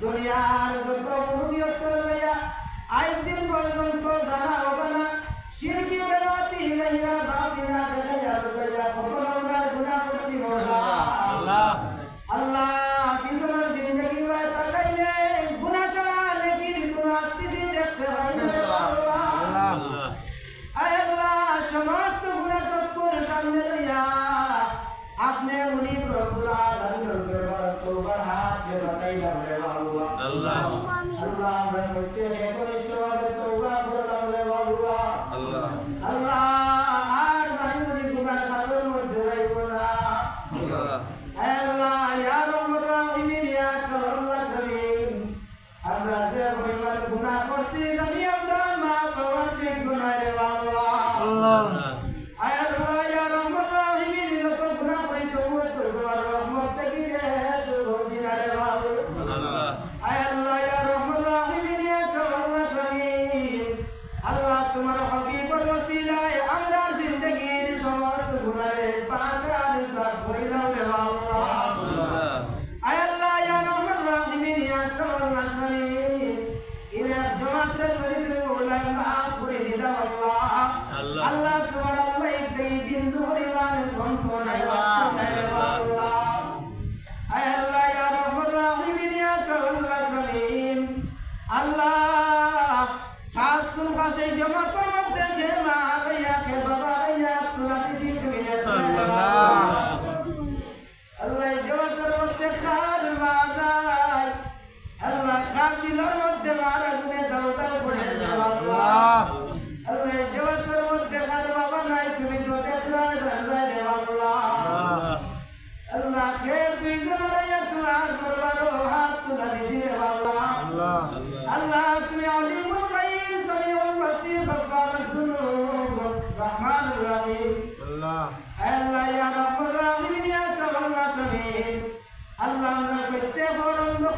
দুনিয়ার যত মনুবিয়ত লইয়া আইন দিন পর্যন্ত জানা অজানা শিরকি বেলাতি লাইরা বাতিনা দেখাইয়া লুকাইয়া কত রকমের গুণা করছি মোলা আল্লাহ। আল্লাহ বিছানার জিন্দগি বা তাকাইলে গুণা সমস্ত গুণা সব সামনে লইয়া আপনি মুনিব আল্লাহ। আল্লাহ আমরা প্রত্যেকে একনিষ্ঠ ভাবে তওবা করলাম রে আল্লাহ আল্লাহ আল্লাহ আর জানি বুঝি গুনাহ খাতার মধ্যে রইব না আল্লাহ আল্লাহ ইয়া রহমান রাহিমিন ইয়া কারুণা করিম আমরা যে পরিমাণ গুনাহ করছি জানি আমরা মাফ করার যোগ্য নয় রে আল্লাহ আল্লাহ তোমার হবিবর ওসিলায় আমরার জিন্দগির সমস্ত গুনাহের পাকার সাফ করিলাম রে আল্লাহ। আয় আল্লাহ ইয়া রহমান রাহিমিন ইয়া আকরামুল আকরামিন ইনার জমাতরে ধরে তুমি বললাম মাফ করে দিলাম আল্লাহ। আল্লাহ তোমার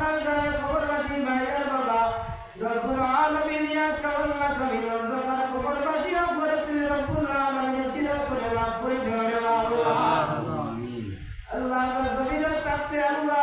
সংসারের খবরবাসী ভাইয়ের বাবা। রব্বুল আলমিন ইয়াকাউল্লাহ কবি তুমি রব্বুল আলমিনের চিরা করে মাফ করে আল্লাহ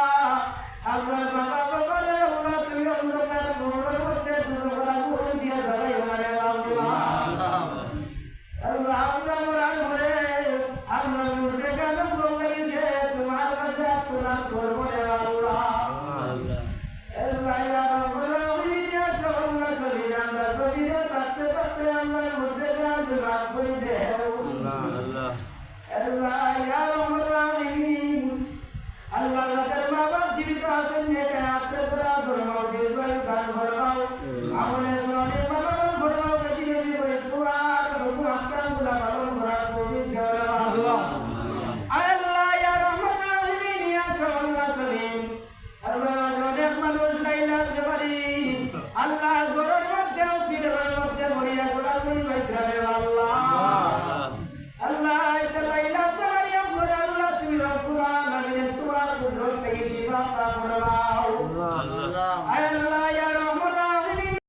a